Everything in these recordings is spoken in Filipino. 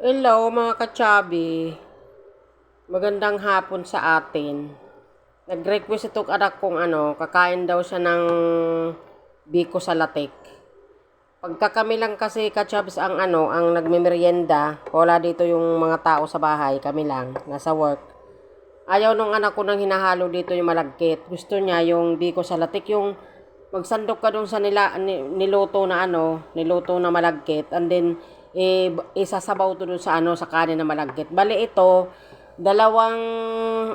Hello mga kachabi. Magandang hapon sa atin. Nag-request itong anak kong ano, kakain daw siya ng biko sa latik. Pagka kami lang kasi kachabs ang ano, ang nagmimerienda, wala dito yung mga tao sa bahay, kami lang, nasa work. Ayaw nung anak ko nang hinahalo dito yung malagkit. Gusto niya yung biko sa latik, yung magsandok ka dun sa nila, ni- niluto na ano, niluto na malagkit, and then, eh, isasabaw to dun sa ano, sa kanin na malagkit. Bali ito, dalawang,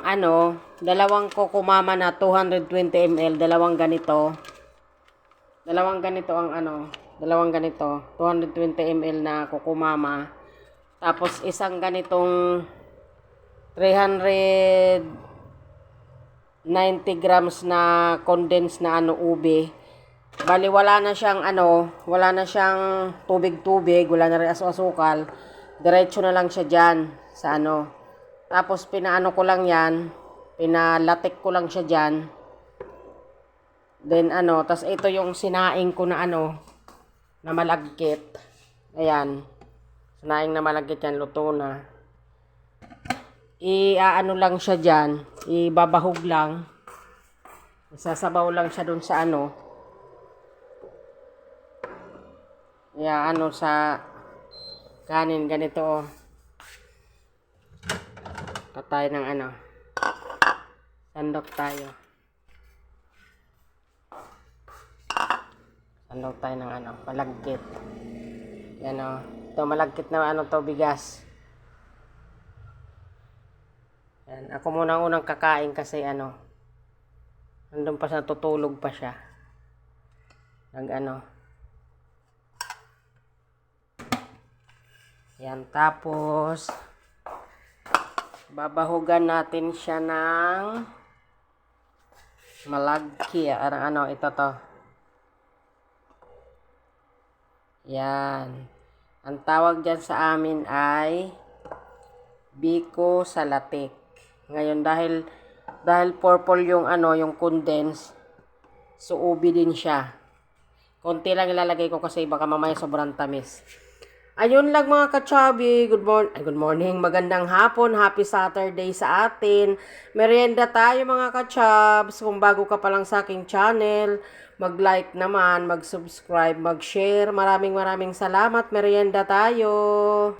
ano, dalawang kokomama na 220 ml, dalawang ganito. Dalawang ganito ang ano, dalawang ganito, 220 ml na kokomama. Tapos isang ganitong 390 grams na condensed na ano ube. Bali wala na siyang ano, wala na siyang tubig-tubig, wala na rin asu-asukal. Diretso na lang siya diyan sa ano. Tapos pinaano ko lang 'yan, pinalatik ko lang siya diyan. Then ano, tas ito yung sinaing ko na ano, na malagkit. Ayan. Sinaing na malagkit yan, luto na. I-ano lang siya dyan, ibabahog lang. Isasabaw lang siya dun sa ano. Yeah, ano sa kanin ganito. oh. Patay ng ano. Sandok tayo. Sandok tayo ng ano, malagkit. Yan o. Ito malagkit na ano to, bigas. Yan. Ako muna ang unang kakain kasi ano, nandun pa siya, tutulog pa siya. Nag ano. Yan, tapos, babahugan natin siya ng malagki. Ano, ano, ito to. Yan. Ang tawag dyan sa amin ay Biko Salatik. Ngayon dahil dahil purple yung ano, yung condense, so din siya. Konti lang ilalagay ko kasi baka mamaya sobrang tamis. Ayun lang mga kachabi. Good morning. good morning. Magandang hapon. Happy Saturday sa atin. Merienda tayo mga kachabs. Kung bago ka pa lang sa aking channel, mag-like naman, mag-subscribe, mag-share. Maraming maraming salamat. Merienda tayo.